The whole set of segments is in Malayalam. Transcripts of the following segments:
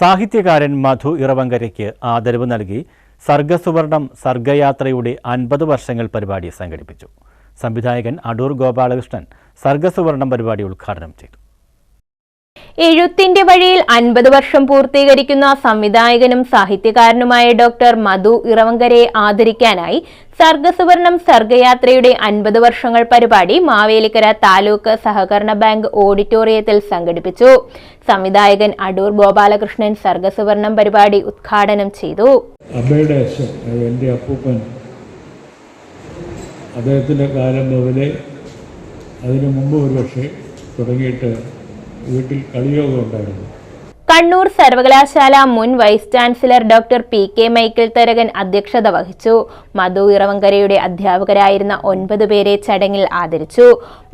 സാഹിത്യകാരൻ മധു ഇറവങ്കരയ്ക്ക് ആദരവ് നൽകി സർഗസുവർണം സർഗയാത്രയുടെ അൻപത് വർഷങ്ങൾ പരിപാടി സംഘടിപ്പിച്ചു. സംവിധായകൻ അടൂർ ഗോപാലകൃഷ്ണൻ സർഗസുവർണം പരിപാടി ഉദ്ഘാടനം ചെയ്തു. എഴുത്തിന്റെ വഴിയിൽ അൻപത് വർഷം പൂർത്തീകരിക്കുന്ന സംവിധായകനും സാഹിത്യകാരനുമായ ഡോക്ടർ മധു ഇറവങ്കരയെ ആദരിക്കാനായി സർഗസുവർണം സർഗയാത്രയുടെ അൻപത് വർഷങ്ങൾ പരിപാടി മാവേലിക്കര താലൂക്ക് സഹകരണ ബാങ്ക് ഓഡിറ്റോറിയത്തിൽ സംഘടിപ്പിച്ചു. സംവിധായകൻ അടൂർ ഗോപാലകൃഷ്ണൻ സർഗസുവർണം പരിപാടി ഉദ്ഘാടനം ചെയ്തു. അമ്മയുടെ അപ്പൂപ്പൻ അദ്ദേഹത്തിന്റെ കാലം മുതലേ അതിനു മുമ്പ് ഒരു പക്ഷേ തുടങ്ങിയിട്ട് വീട്ടിൽ കളിയോഗം ഉണ്ടായിരുന്നു. കണ്ണൂർ സർവകലാശാല മുൻ vice chancellor doctor P K Michael Tharakan അധ്യക്ഷത വഹിച്ചു. മധു ഇറവങ്കരയുടെ അധ്യാപകരായിരുന്ന ഒൻപത് പേരെ ചടങ്ങിൽ ആദരിച്ചു.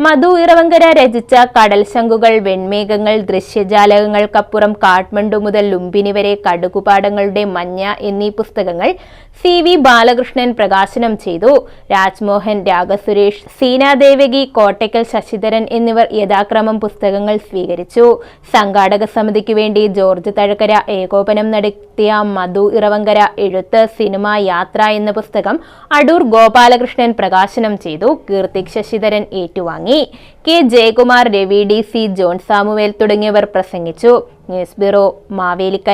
മധു ഇറവങ്കര രചിച്ച കടൽ ശംഖുകൾ വെൺമേഘങ്ങൾ ദൃശ്യജാലകങ്ങൾക്കപ്പുറം കാഠ്മണ്ഡു മുതൽ ലുംബിനി വരെ കടുകുപാടങ്ങളുടെ മഞ്ഞ എന്നീ പുസ്തകങ്ങൾ സി വി ബാലകൃഷ്ണൻ പ്രകാശനം ചെയ്തു. രാജ്മോഹൻ രാഗസുരേഷ് സീനാദേവകി കോട്ടയ്ക്കൽ ശശിധരൻ എന്നിവർ യഥാക്രമം പുസ്തകങ്ങൾ സ്വീകരിച്ചു. സംഘാടക സമിതിക്ക് വേണ്ടി ജോർജ് തഴക്കര ഏകോപനം നടത്തിയ മധു ഇറവങ്കര എഴുത്ത് സിനിമ യാത്ര എന്ന പുസ്തകം അടൂർ ഗോപാലകൃഷ്ണൻ പ്രകാശനം ചെയ്തു. കീർത്തിക് ശശിധരൻ ഏറ്റുവാങ്ങി. K. Jayakumar Ravi D C John Samuel തുടങ്ങിയവർ പ്രസംഗിച്ചു. News bureau Mavelikkara.